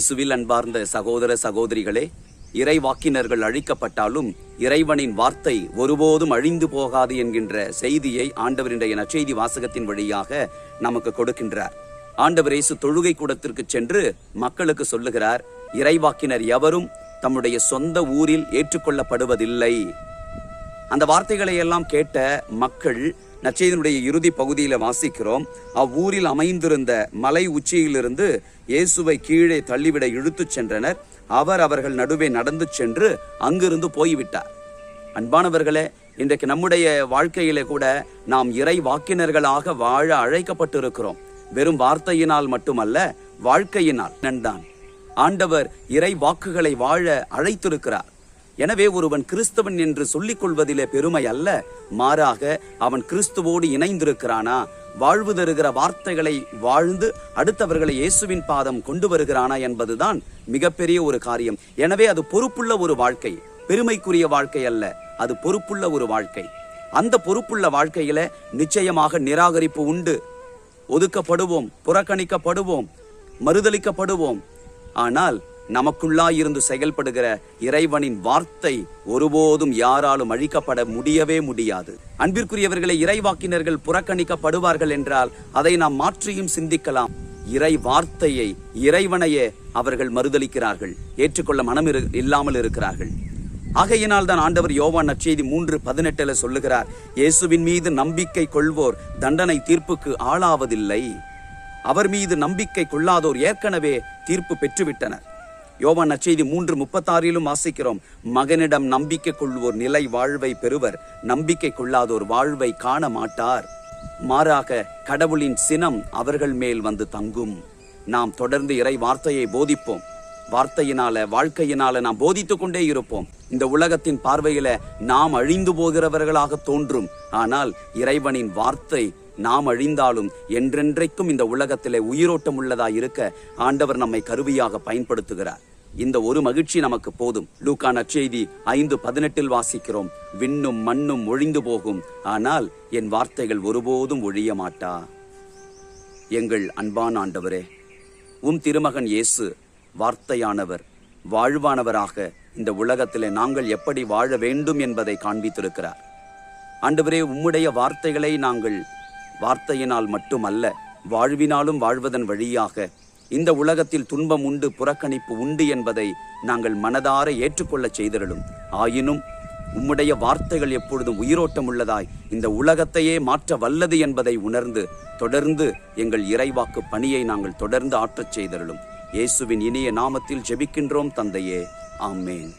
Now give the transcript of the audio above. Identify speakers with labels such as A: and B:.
A: இயேசுவில் அன்பார்ந்த சகோதர சகோதரிகளே இறைவாக்கினர்கள் அழிக்கப்பட்டாலும் இறைவனின் வார்த்தை ஒருபோதும் அழிந்து போகாது என்கின்ற செய்தியை ஆண்டவர் இன்றைய நற்செய்தி வாசகத்தின் வழியாக நமக்கு கொடுக்கின்றார். ஆண்டவர் இயேசு தொழுகை கூடத்திற்கு சென்று மக்களுக்கு சொல்லுகிறார் இறைவாக்கினர் எவரும் தம்முடைய சொந்த ஊரில் ஏற்றுக்கொள்ளப்படுவதில்லை. அந்த வார்த்தைகளை எல்லாம் கேட்ட மக்கள் நச்சையினுடைய இறுதி பகுதியில வாசிக்கிறோம். அவ்வூரில் அமைந்திருந்த மலை உச்சியிலிருந்து இயேசுவை கீழே தள்ளிவிட இழுத்துச் சென்றனர். அவர் அவர்கள் நடுவே நடந்து சென்று அங்கிருந்து போய்விட்டார். அன்பானவர்களே இன்றைக்கு நம்முடைய வாழ்க்கையிலே கூட நாம் இறை வாக்கினர்களாக வாழ அழைக்கப்பட்டிருக்கிறோம். வெறும் வார்த்தையினால் மட்டுமல்ல வாழ்க்கையினால் நன்தான் ஆண்டவர் இறை வாக்குகளை வாழ அழைத்திருக்கிறார். எனவே ஒருவன் கிறிஸ்தவன் என்று சொல்லிக் கொள்வதிலே பெருமை அல்ல மாறாக அவன் கிறிஸ்துவோடு இணைந்திருக்கிறானா? வாழ்வு தருகிற வார்த்தைகளை வாழ்ந்து அடுத்தவர்களை இயேசுவின் பாதம் கொண்டு வருகிறானா என்பதுதான் மிகப்பெரிய ஒரு காரியம். எனவே அது பொறுப்புள்ள ஒரு வாழ்க்கை பெருமைக்குரிய வாழ்க்கை அல்ல அது பொறுப்புள்ள ஒரு வாழ்க்கை. அந்த பொறுப்புள்ள வாழ்க்கையில நிச்சயமாக நிராகரிப்பு உண்டு. ஒதுக்கப்படுவோம் புறக்கணிக்கப்படுவோம் மறுதலிக்கப்படுவோம். ஆனால் நமக்குள்ளாயிருந்து செயல்படுகிற இறைவனின் வார்த்தை ஒருபோதும் யாராலும் அழிக்கப்பட முடியவே முடியாது. அன்பிற்குரியவர்களை இறைவாக்கினர்கள் புறக்கணிக்கப்படுவார்கள் என்றால் அதை நாம் மாற்றியும் சிந்திக்கலாம். இறை வார்த்தையை இறைவனையே அவர்கள் மறுதலிக்கிறார்கள் ஏற்றுக்கொள்ள மனம் இரு இல்லாமல் இருக்கிறார்கள். ஆகையினால் தான் ஆண்டவர் யோவான் நற்செய்தி மூன்று பதினெட்டுல சொல்லுகிறார் இயேசுவின் மீது நம்பிக்கை கொள்வோர் தண்டனை தீர்ப்புக்கு ஆளாவதில்லை. அவர் மீது நம்பிக்கை கொள்ளாதோர் ஏற்கனவே தீர்ப்பு பெற்றுவிட்டனர். யோவான் நச்செய்தி மூன்று முப்பத்தாறிலும் வாசிக்கிறோம். மகனிடம் நம்பிக்கை கொள்வோர் நிலை வாழ்வை பெறுவர். நம்பிக்கை கொள்ளாதோர் வாழ்வை காண மாட்டார். மாறாக கடவுளின் சினம் அவர்கள் மேல் வந்து தங்கும். நாம் தொடர்ந்து இறை வார்த்தையை போதிப்போம். வார்த்தையினால வாழ்க்கையினால நாம் போதித்துக் கொண்டே இருப்போம். இந்த உலகத்தின் பார்வையில நாம் அழிந்து போகிறவர்களாக தோன்றும். ஆனால் இறைவனின் வார்த்தை நாம் அழிந்தாலும் என்றென்றைக்கும் இந்த உலகத்திலே உயிரோட்டம் உள்ளதாய் இருக்க ஆண்டவர் நம்மை கருவியாக பயன்படுத்துகிறார். இந்த ஒரு மகிழ்ச்சி நமக்கு போதும். லூக்கா நற்செய்தி ஐந்து பதினெட்டில் வாசிக்கிறோம். விண்ணும் மண்ணும் ஒழிந்து போகும். ஆனால் என் வார்த்தைகள் ஒருபோதும் ஒழிய மாட்டா. எங்கள் அன்பான் ஆண்டவரே உம் திருமகன் இயேசு வார்த்தையானவர் வாழ்வானவராக இந்த உலகத்திலே நாங்கள் எப்படி வாழ வேண்டும் என்பதை காண்பித்திருக்கிறார். ஆண்டவரே உம்முடைய வார்த்தைகளை நாங்கள் வார்த்தையினால் மட்டுமல்ல வாழ்வினாலும் வாழ்வதன் வழியாக இந்த உலகத்தில் துன்பம் உண்டு புறக்கணிப்பு உண்டு என்பதை நாங்கள் மனதார ஏற்றுக்கொள்ளச் செய்திருளும் ஆயினும் உம்முடைய வார்த்தைகள் எப்பொழுதும் உயிரோட்டம் உள்ளதாய் இந்த உலகத்தையே மாற்ற வல்லது என்பதை உணர்ந்து தொடர்ந்து எங்கள் இறைவாக்கு பணியை நாங்கள் தொடர்ந்து ஆற்றச் செய்திருளும் இயேசுவின் இனிய நாமத்தில் ஜெபிக்கின்றோம் தந்தையே. ஆமேன்.